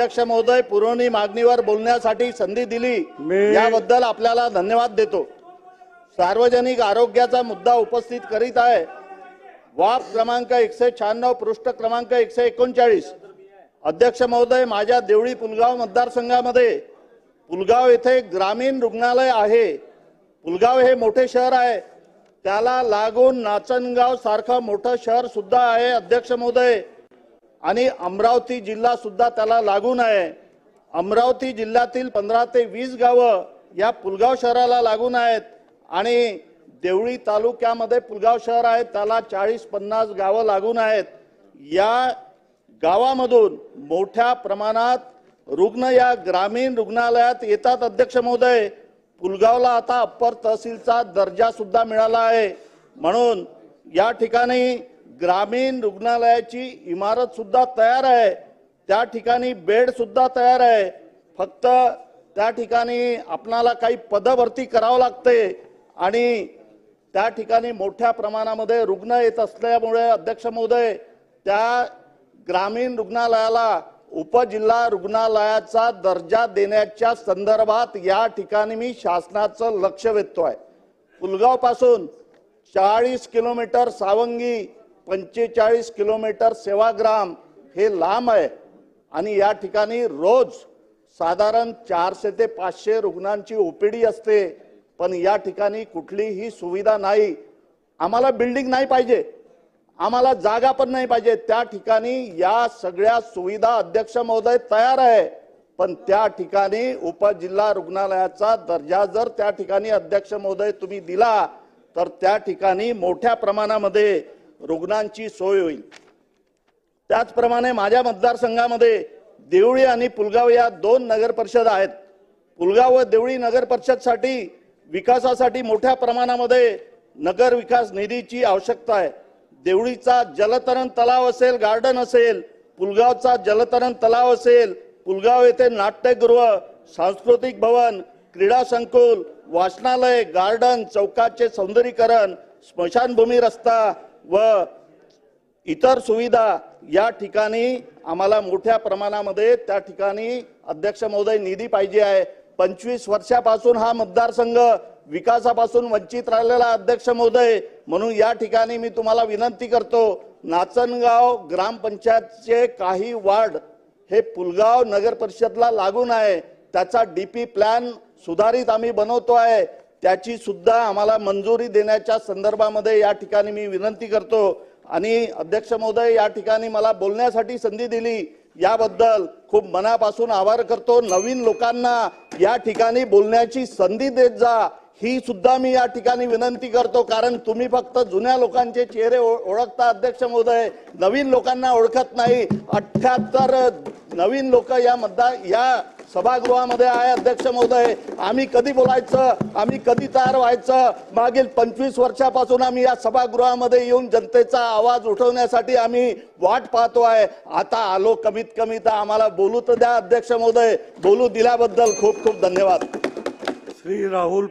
अध्यक्ष महोदय पुरवणी मागणीवर बोलण्यासाठी संधी दिली. याबद्दल आपल्याला धन्यवाद देतो. सार्वजनिक आरोग्याचा मुद्दा उपस्थित करीत आहे. वाप क्रमांक एकशे शहाण्णव पृष्ठ क्रमांक एकशे एकोणचाळीस. अध्यक्ष महोदय माझ्या देवळी पुलगाव मतदारसंघामध्ये पुलगाव येथे ग्रामीण रुग्णालय आहे. पुलगाव हे मोठे शहर आहे. त्याला लागून नाचनगाव सारखं मोठं शहर सुद्धा आहे अध्यक्ष महोदय. आणि अमरावती जिल्हा सुद्धा त्याला लागून आहे. अमरावती जिल्ह्यातील पंधरा ते वीस गावं या पुलगाव शहराला लागून आहेत आणि देवळी तालुक्यामध्ये पुलगाव शहर आहे त्याला चाळीस पन्नास गावं लागून आहेत. या गावामधून मोठ्या प्रमाणात रुग्ण या ग्रामीण रुग्णालयात येतात अध्यक्ष महोदय. पुलगावला आता अप्पर तहसीलचा दर्जा सुद्धा मिळाला आहे. म्हणून या ठिकाणी ग्रामीण रुग्णालयाची इमारत सुद्धा तयार आहे. त्या ठिकाणी बेड सुद्धा तयार आहे. फक्त त्या ठिकाणी आपणाला काही पदभरती करावं लागते आणि त्या ठिकाणी मोठ्या प्रमाणामध्ये रुग्ण येत असल्यामुळे अध्यक्ष महोदय त्या ग्रामीण रुग्णालयाला उपजिल्हा रुग्णालयाचा दर्जा देण्याच्या संदर्भात या ठिकाणी मी शासनाचं लक्ष वेधतो आहे पुलगावपासून चाळीस किलोमीटर सावंगी पंचेचाळीस किलोमीटर सेवाग्राम हे लांब आहे. आणि या ठिकाणी रोज साधारण चारशे ते पाचशे रुग्णांची ओपीडी असते. पण या ठिकाणी कुठलीही सुविधा नाही. आम्हाला बिल्डिंग नाही पाहिजे. आम्हाला जागा पण नाही पाहिजे. त्या ठिकाणी या सगळ्या सुविधा अध्यक्ष महोदय तयार आहे. पण त्या ठिकाणी उपजिल्हा रुग्णालयाचा दर्जा जर त्या ठिकाणी अध्यक्ष महोदय तुम्ही दिला तर त्या ठिकाणी मोठ्या प्रमाणामध्ये रुग्णांची सोय होईल. त्याचप्रमाणे माझ्या मतदारसंघामध्ये देवळी आणि पुलगाव या दोन नगर परिषद आहेत. पुलगाव व देवळी नगर परिषदसाठी विकासासाठी मोठ्या प्रमाणामध्ये नगर विकास निधीची आवश्यकता आहे. देवळीचा जलतरण तलाव असेल गार्डन असेल पुलगावचा जलतरण तलाव असेल पुलगाव येथे नाट्यगृह सांस्कृतिक भवन क्रीडा संकुल वाचनालय गार्डन चौकाचे सौंदर्यीकरण स्मशानभूमी रस्ता व इतर सुविधा या ठिकाणी आम्हाला मोठ्या प्रमाणामध्ये त्या ठिकाणी अध्यक्ष महोदय निधी पाहिजे आहे. पंचवीस वर्षापासून हा मतदारसंघ विकासापासून वंचित राहिलेला अध्यक्ष महोदय म्हणून या ठिकाणी मी तुम्हाला विनंती करतो नाचनगाव ग्रामपंचायतचे काही वार्ड हे पुलगाव नगर परिषदला लागून आहे. त्याचा डीपी प्लॅन सुधारित आम्ही बनवतो आहे. त्याची सुद्धा आम्हाला मंजुरी देण्याच्या संदर्भामध्ये या ठिकाणी मी विनंती करतो. आणि अध्यक्ष महोदय या ठिकाणी मला बोलण्यासाठी संधी दिली. याबद्दल खूप मनापासून आभार करतो. नवीन लोकांना या ठिकाणी बोलण्याची संधी देत जा. ही सुद्धा मी या ठिकाणी विनंती करतो. कारण तुम्ही फक्त जुन्या लोकांचे चेहरे ओ- ओळखता अध्यक्ष महोदय. नवीन लोकांना ओळखत नाही. अठ्याहत्तर नवीन लोक या मतदार या सभागृहामध्ये आहे अध्यक्ष महोदय. आम्ही कधी बोलायचं? आम्ही कधी तयार व्हायचं? मागील पंचवीस वर्षापासून आम्ही या सभागृहामध्ये येऊन जनतेचा आवाज उठवण्यासाठी आम्ही वाट पाहतो आहे. आता आलो कमीत कमी तर आम्हाला बोलू तर द्या अध्यक्ष महोदय. बोलू दिल्याबद्दल खूप खूप धन्यवाद. श्री राहुल